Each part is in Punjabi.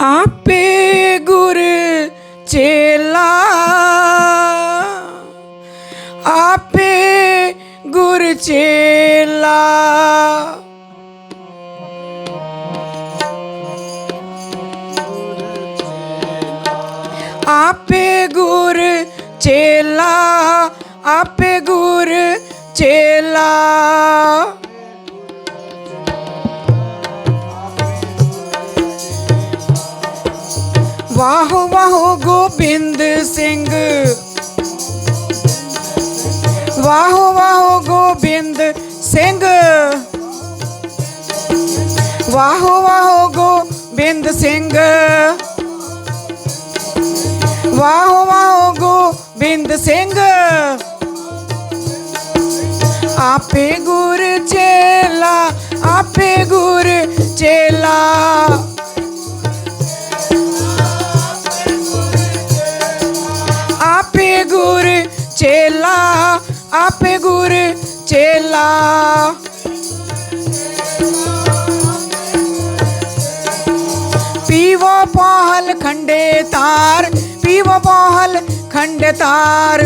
ਆਪੇ ਗੁਰ ਚੇਲਾ। ਆਪੇ ਗੁਰ ਚੇਲਾ। ਆਪੇ ਗੁਰ ਚੇਲਾ ਆਪੇ ਗੁਰ ਚੇਲਾ। ਵਾਹੋ ਵਾਹੋ ਗੋਬਿੰਦ ਸਿੰਘ। ਵਾਹੋ ਵਾਹੋ ਗੋਬਿੰਦ ਸਿੰਘ। ਵਾਹੋ ਵਾਹੋ ਗੋਬਿੰਦ ਸਿੰਘ। ਵਾਹੋ ਵਾਹੋ ਗੋਬਿੰਦ ਸਿੰਘ। ਆਪੇ ਗੁਰ ਚੇਲਾ, ਆਪੇ ਗੁਰ ਚੇਲਾ। ਪਾਹਲ ਖੰਡੇ ਤਾਰ, ਪੀਵੋ ਪਾਹਲ ਖੰਡੇ ਤਾਰ।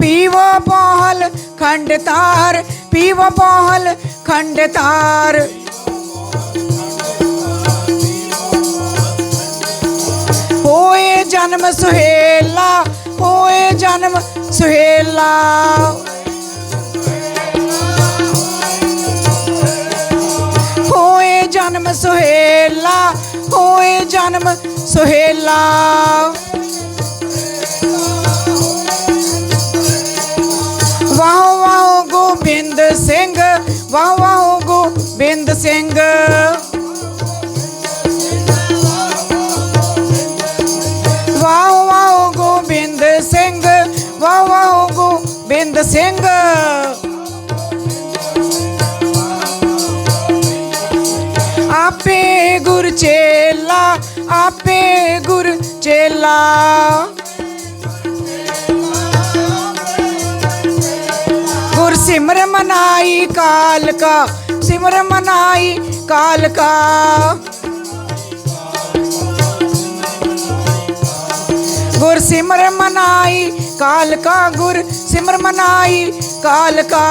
ਪੀਵੋ ਪਾਹਲ ਖੰਡ ਤਾਰ, ਪੀਵੋ ਪਾਹਲ ਖੰਡ ਤਾਰ। ਹੋਏ ਜਨਮ ਸੁਹੇਲਾ ਹੋਏ ਜਨਮ ਸੁਹੇਲਾ। ਸੁਹੇਲਾ, ਹੋਏ ਜਨਮ ਸੁਹੇਲਾ। ਵਾਹ ਵਾਹ ਗੋਬਿੰਦ ਸਿੰਘ, ਵਾਹ ਵਾਹ ਗੋਬਿੰਦ ਸਿੰਘ। ਵਾਹ ਵਾਹ ਗੋਬਿੰਦ ਸਿੰਘ, ਵਾਹ ਵਾਹ ਗੋਬਿੰਦ ਸਿੰਘ। ਆਪੇ ਗੁਰ ਚੇਲਾ। ਗੁਰ ਸਿਮਰ ਮਨਾਈ ਕਾਲ ਕਾ ਸਿਮਰ ਮਨਾਈ ਕਾਲ ਕਾ ਗੁਰ ਸਿਮਰ ਮਨਾਈ ਕਾਲ ਕਾ ਗੁਰ ਸਿਮਰ ਮਨਾਈ ਕਾਲ ਕਾ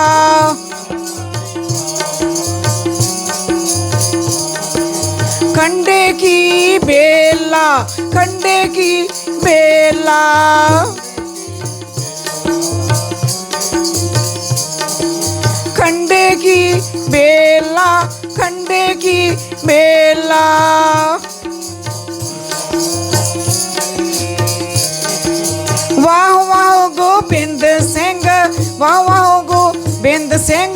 कंडे की बेला कंडे की बेला कंडे की बेला कंडे की बेला वाह वाह गोबिंद सिंह वाह वाह गोबिंद सिंह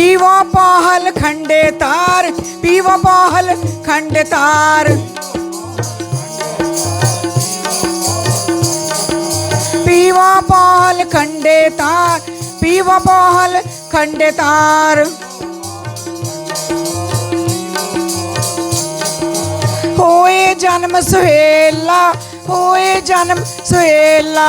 ਪੀਵਾ ਪਾਹਲ ਖੰਡੇ ਤਾਰ, ਪੀਵਾ ਪਾਹਲ ਖੰਡ ਤਾਰ। ਪੀਵਾ ਪਾਹਲ ਖੰਡੇ ਤਾਰ, ਪੀਵਾ ਪਾਹਲ ਖੰਡੇ ਤਾਰ। ਹੋਏ ਜਨਮ ਸੁਹੇਲਾ ਹੋਏ ਜਨਮ ਸੁਹੇਲਾ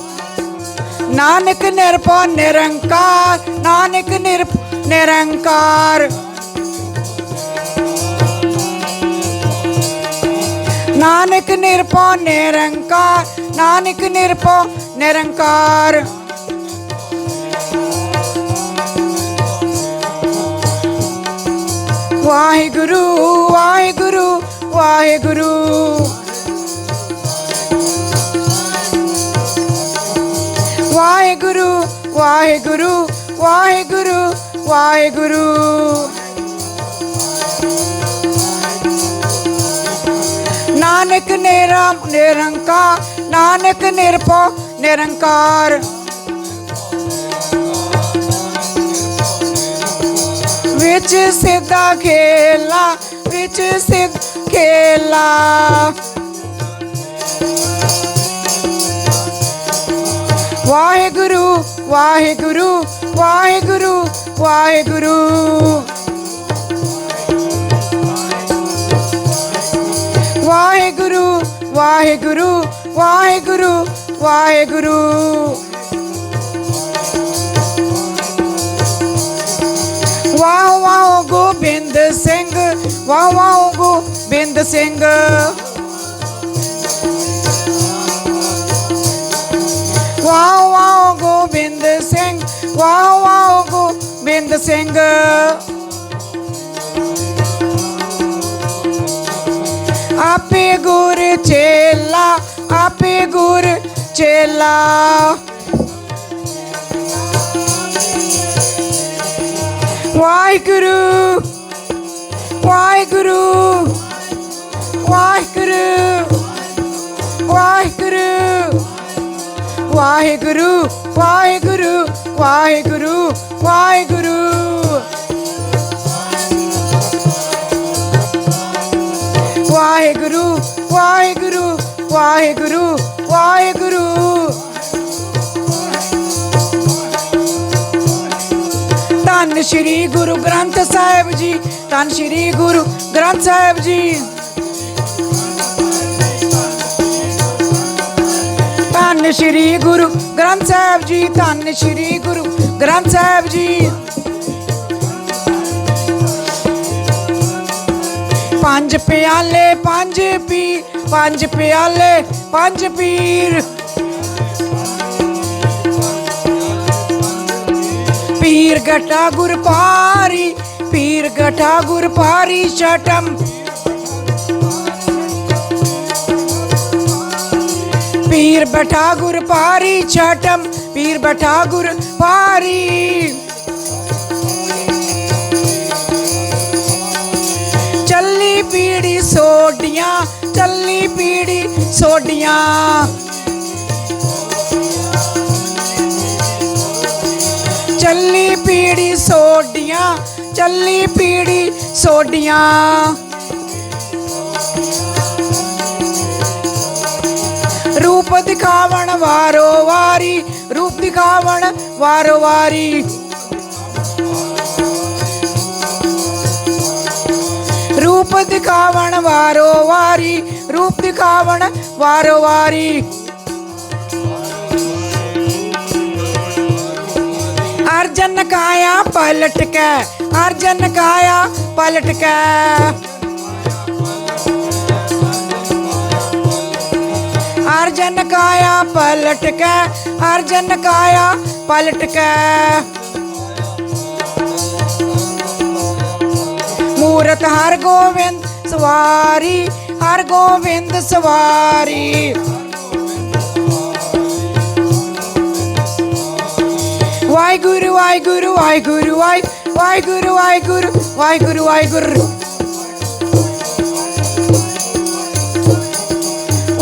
ਨਾਨਕ ਨਿਰਭਉ ਨਿਰੰਕਾਰ, ਨਾਨਕ ਨਿਰਭ ਨਿਰੰਕਾਰ। ਨਾਨਕ ਨਿਰਭਉ ਨਿਰੰਕਾਰ, ਨਾਨਕ ਨਿਰਭਉ ਨਿਰੰਕਾਰ। ਵਾਹਿਗੁਰੂ ਵਾਹਿਗੁਰੂ ਵਾਹਿਗੁਰੂ। ਵਾਹਿਗੁਰੂ ਵਾਹਿਗੁਰੂ ਵਾਹਿਗੁਰੂ ਵਾਹਿਗੁਰੂ। ਨਾਨਕ ਨਿਰਮ, ਨਿਰੰਕਾਰ, ਨਾਨਕ ਨਿਰਭਉ, ਨਿਰੰਕਾਰ। ਵਿੱਚ ਸਿੱਧਾ ਖੇਲਾ, ਵਿੱਚ ਸਿੱਧ ਖੇਲਾ। ਵਾਹਿਗੁਰੂ ਵਾਹਿਗੁਰੂ ਵਾਹਿਗੁਰੂ ਵਾਹਿਗੁਰੂ। ਵਾਹਿਗੁਰੂ ਵਾਹਿਗੁਰੂ ਵਾਹਿਗੁਰੂ ਵਾਹਿਗੁਰੂ। ਵਾਹ ਵਾਹ, ਗੋਬਿੰਦ ਸਿੰਘ, ਵਾਹ ਵਾਹ, ਗੋਬਿੰਦ ਸਿੰਘ। ਵਾਹ ਵਾਹ ਗੋਬਿੰਦ ਸਿੰਘ ਵਾਹ ਵਾਹ ਗੋਬਿੰਦ ਸਿੰਘ। ਆਪੇ ਗੁਰ ਚੇਲਾ, ਆਪੇ ਗੁਰ ਚੇਲਾ। ਵਾਹਿਗੁਰੂ ਵਾਹਿਗੁਰੂ ਵਾਹਿਗੁਰੂ। ਵਾਹਿਗੁਰੂ ਵਾਹਿਗੁਰੂ ਵਾਹਿਗੁਰੂ ਵਾਹਿਗੁਰੂ। ਵਾਹਿਗੁਰੂ ਵਾਹਿਗੁਰੂ ਵਾਹਿਗੁਰੂ ਵਾਹਿਗੁਰੂ। ਧੰਨ ਸ਼੍ਰੀ ਗੁਰੂ ਗ੍ਰੰਥ ਸਾਹਿਬ ਜੀ, ਧੰਨ ਸ਼੍ਰੀ ਗੁਰੂ ਗ੍ਰੰਥ ਸਾਹਿਬ ਜੀ। ਧੰਨ ਸ਼੍ਰੀ ਗੁਰੂ ਗ੍ਰੰਥ ਸਾਹਿਬ ਜੀ, ਧੰਨ ਸ਼੍ਰੀ ਗੁਰੂ ਗ੍ਰੰਥ ਸਾਹਿਬ ਜੀ। ਪੰਜ ਪਿਆਲੇ, ਪੰਜ ਪੀ ਪੰਜ ਪਿਆਲੇ, ਪੰਜ ਪੀਰ। ਪੀਰ ਗਟਾ ਗੁਰਪਾਰੀ, ਪੀਰ ਗਟਾ ਗੁਰਪਾਰੀ, ਛਟਮ पीर बठागुर पारी छठम पीर बठागुर पारी। चली पीड़ी सोडिया, चली पीड़ी सोडिया। चली पीड़ी सोडिया, चली पीड़ी सोडिया। ਰੂਪ ਦਿਖਾਵਣ ਵਾਰੋ ਵਾਰੀ, ਰੂਪ ਦਿਖਾਵਣ ਵਾਰੋ ਵਾਰੀ। ਰੂਪ ਦਿਖਾਵਣ ਵਾਰੋ ਵਾਰੀ, ਰੂਪ ਦਿਖਾਵਣ ਵਾਰੋ ਵਾਰੀ। ਅਰਜਨ ਕਾਇਆ ਪਲਟ ਕੇ, ਅਰਜਨ ਕਾਇਆ ਪਲਟ ਕੇ। ਅਰਜਨ ਕਾਇਆ ਪਲਟ ਕੇ, ਅਰਜਨ ਕਾਇਆ ਪਲਟ ਕੇ। ਮੂਰਤ ਹਰ ਗੋਬਿੰਦ ਸਵਾਰੀ, ਹਰ ਗੋਬਿੰਦ ਸਵਾਰੀ। Waheguru Waheguru Waheguru Waheguru Waheguru Waheguru Waheguru Waheguru.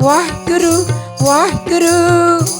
Wah Guru, Wah Guru.